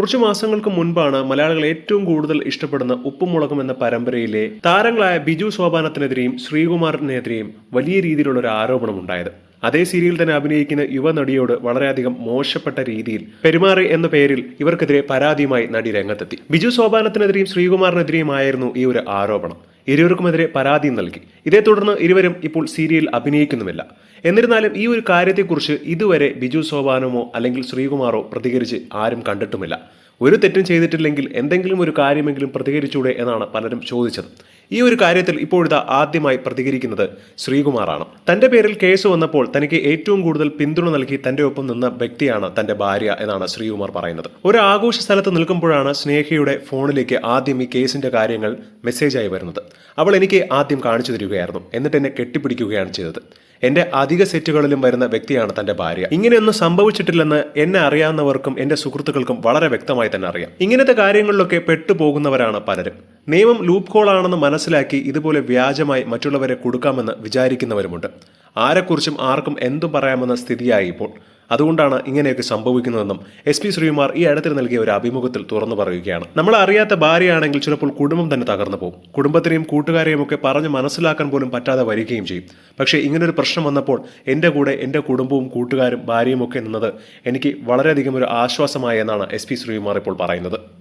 കുറച്ചു മാസങ്ങൾക്ക് മുൻപാണ് മലയാളികൾ ഏറ്റവും കൂടുതൽ ഇഷ്ടപ്പെടുന്ന ഉപ്പുമുളകും എന്ന പരമ്പരയിലെ താരങ്ങളായ ബിജു സോപാനത്തിനെതിരെയും ശ്രീകുമാറിനെതിരെയും വലിയ രീതിയിലുള്ള ഒരു ആരോപണം ഉണ്ടായത്. അതേ സീരിയൽ തന്നെ അഭിനയിക്കുന്ന യുവനടിയോട് വളരെയധികം മോശപ്പെട്ട രീതിയിൽ പെരുമാറി എന്ന പേരിൽ ഇവർക്കെതിരെ പരാതിയുമായി നടി രംഗത്തെത്തി. ബിജു സോപാനത്തിനെതിരെയും ശ്രീകുമാറിനെതിരെയുമായിരുന്നു ഈ ഒരു ആരോപണം. ഇരുവർക്കുമെതിരെ പരാതിയും നൽകി. ഇതേ തുടർന്ന് ഇരുവരും ഇപ്പോൾ സീരിയൽ അഭിനയിക്കുന്നുമില്ല. എന്നിരുന്നാലും ഈ ഒരു കാര്യത്തെക്കുറിച്ച് ഇതുവരെ ബിജു സോപാനമോ അല്ലെങ്കിൽ ശ്രീകുമാറോ പ്രതികരിച്ച് ആരും കണ്ടിട്ടുമില്ല. ഒരു തെറ്റും ചെയ്തിട്ടില്ലെങ്കിൽ എന്തെങ്കിലും ഒരു കാര്യമെങ്കിലും പ്രതികരിച്ചൂടെ എന്നാണ് പലരും ചോദിച്ചത്. ഈ ഒരു കാര്യത്തിൽ ഇപ്പോഴിതാ ആദ്യമായി പ്രതികരിക്കുന്നത് ശ്രീകുമാറാണ്. തന്റെ പേരിൽ കേസ് വന്നപ്പോൾ തനിക്ക് ഏറ്റവും കൂടുതൽ പിന്തുണ നൽകി തന്റെ ഒപ്പം നിന്ന വ്യക്തിയാണ് തന്റെ ഭാര്യ എന്നാണ് ശ്രീകുമാർ പറയുന്നത്. ഒരു ആഘോഷ സ്ഥലത്ത് നിൽക്കുമ്പോഴാണ് സ്നേഹയുടെ ഫോണിലേക്ക് ആദ്യം ഈ കേസിന്റെ കാര്യങ്ങൾ മെസ്സേജായി വരുന്നത്. അവൾ എനിക്ക് ആദ്യം കാണിച്ചു തരികയായിരുന്നു. എന്നിട്ട് എന്നെ കെട്ടിപ്പിടിക്കുകയാണ് ചെയ്തത്. എന്റെ അധിക സെറ്റുകളിലും വരുന്ന വ്യക്തിയാണ് തന്റെ ഭാര്യ. ഇങ്ങനെയൊന്നും സംഭവിച്ചിട്ടില്ലെന്ന് എന്നെ അറിയാവുന്നവർക്കും എന്റെ സുഹൃത്തുക്കൾക്കും വളരെ വ്യക്തമായി തന്നെ അറിയാം. ഇങ്ങനത്തെ കാര്യങ്ങളിലൊക്കെ പെട്ടുപോകുന്നവരാണ് പലരും. നിയമം ലൂപ്പ് ഹോളാണെന്ന് മനസ്സിലാക്കി ഇതുപോലെ വ്യാജമായി മറ്റുള്ളവരെ കൊടുക്കാമെന്ന് വിചാരിക്കുന്നവരുമുണ്ട്. ആരെക്കുറിച്ചും ആർക്കും എന്തും പറയാമെന്ന സ്ഥിതിയായി ഇപ്പോൾ. അതുകൊണ്ടാണ് ഇങ്ങനെയൊക്കെ സംഭവിക്കുന്നതെന്നും എസ് പി ശ്രീകുമാർ ഈ അടുത്തിൽ നൽകിയ ഒരു അഭിമുഖത്തിൽ തുറന്നു പറയുകയാണ്. നമ്മൾ അറിയാത്ത ഭാര്യയാണെങ്കിൽ ചിലപ്പോൾ കുടുംബം തന്നെ തകർന്നു പോകും. കുടുംബത്തിനെയും കൂട്ടുകാരെയും ഒക്കെ പറഞ്ഞ് മനസ്സിലാക്കാൻ പോലും പറ്റാതെ വരികയും ചെയ്യും. പക്ഷേ ഇങ്ങനൊരു പ്രശ്നം വന്നപ്പോൾ എന്റെ കൂടെ എന്റെ കുടുംബവും കൂട്ടുകാരും ഭാര്യയും ഒക്കെ നിന്നത് എനിക്ക് വളരെയധികം ഒരു ആശ്വാസമായി എന്നാണ് എസ് പി ശ്രീകുമാർ ഇപ്പോൾ പറയുന്നത്.